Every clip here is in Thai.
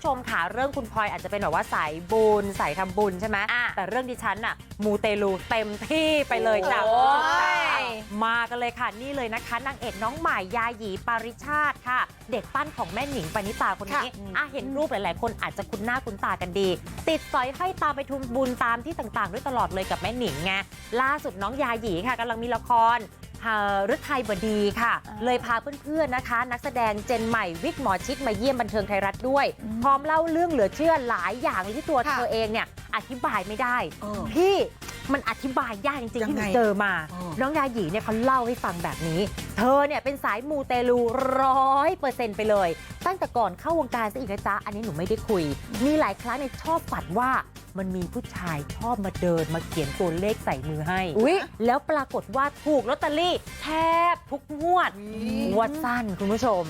ผู้ชมค่ะเรื่องคุณพลอยอาจจะเป็นแบบว่าสายบุญสายทำบุญใช่ไหมอะแต่เรื่องดิฉันน่ะมูเตลูเต็มที่ไปเลยจ้ะโอ้คุณผู้ชมค่ะยมากันเลยค่ะนี่เลยนะคะนางเอกน้องใหม่ยาหยีปาริชาติค่ะ เด็กปั้นของแม่หนิงปณิตาคนนี้อะเห็นรูปหลาย ๆ คนอาจจะคุ้นหน้าคุ้นตากันดี ติดสอยให้ตามไปทุนบุญตามที่ต่าง ๆ ด้วยตลอดเลยกับแม่หนิงไงล่าสุดน้องยาหยีค่ะกำลังมีละครเอ่อ ฤทัยบดีค่ะอ่าเลยพาเพื่อนๆนะคะ นักแสดงเจนใหม่วิกหมอชิดมาเยี่ยมบันเทิงไทยรัฐด้วย พร้อมเล่าเรื่องเหลือเชื่อหลายอย่างเลยที่ตัวค่ะเธอเองเนี่ยอธิบายไม่ได้เออพี่มันอธิบายยากจริงๆยังที่หนูไงเจอมาเออน้องยาหยีเนี่ยเขาเล่าให้ฟังแบบนี้ เธอเนี่ยเป็นสายมูเตลูร้อยเปอร์เซ็นต์ไปเลย ตั้งแต่ก่อนเข้าวงการซะอีกนะจ๊ะ อันนี้หนูไม่ได้คุย มีหลายครั้งเนี่ยชอบฝันว่า มันมีผู้ชายชอบมาเดินมาเขียนตัวเลขใส่มือให้อุ๊ยแล้วปรากฏว่าถูกลอตเตอรี่แทบทุกงวดงวดสั้นคุณผู้ชม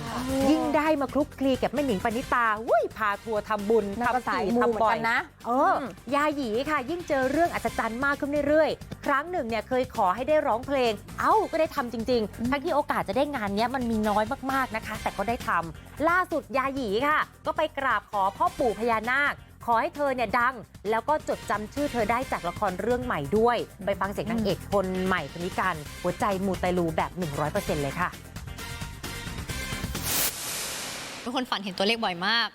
ยิ่งได้มาคลุกคลีกับแม่หนิงปณิตาวุ้ยพาทัวร์ทำบุญน่าก็ทำสายถี่มูเหมือนทำบ่อกัยนนะเอออยาหยีค่ะ ยิ่งเจอเรื่องอัศจรรย์มากขึ้นเรื่อยๆ ครั้งหนึ่งเนี่ยเคยขอให้ได้ร้องเพลง เอ้าก็ได้ทำจริงๆทั้งที่โอกาสจะได้งานเนี้ยมันมีน้อยมากๆนะคะ แต่ก็ได้ทำล่าสุดยาหยีค่ะ ก็ไปกราบขอพ่อปู่พญานาค ขอให้เธอเนี่ยดังแล้วก็จดจำชื่อเธอได้จากละครเรื่องใหม่ด้วย ไปฟังเสียงนางเอกคนใหม่คนนี้กัน หัวใจมูเตลูแบบ 100%เลยค่ะเป็นคนฝันเห็นตัวเลขบ่อยมาก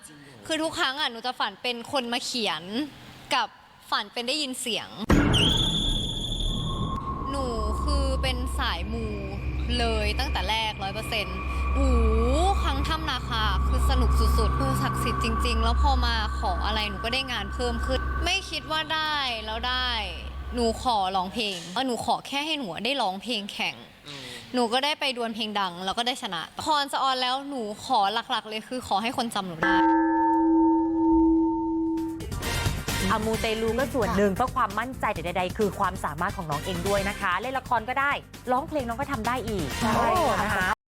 คือทุกครั้งอะหนูจะฝันเป็นคนมาเขียนกับฝันเป็นได้ยินเสียง หนูคือเป็นสายมูเลยตั้งแต่แรกร้อยเปอร์เซ็นต์โอ้โหครั้ง นุกสุดๆคือศักดิ์สิทธิ์จริง ๆ แล้วพอมาขออะไรหนูก็ได้งานเพิ่มขึ้น ไม่คิดว่าได้แล้วได้ หนูขอร้องเพลงเออหนูขอแค่ให้หนูได้ร้องเพลงแข่ง หนูก็ได้ไปดวลเพลงดัง แล้วก็ได้ชนะพรจะออนแล้วหนูขอหลักๆ เลยคือขอให้คนจำหนูได้ อามูเตลูก็ส่วนหนึ่งเพื่อความมั่นใจแต่ใดๆ คือความสามารถของน้องเองด้วยนะคะ เล่นละครก็ได้ ร้องเพลงน้องก็ทำได้อีกใช่นะคะ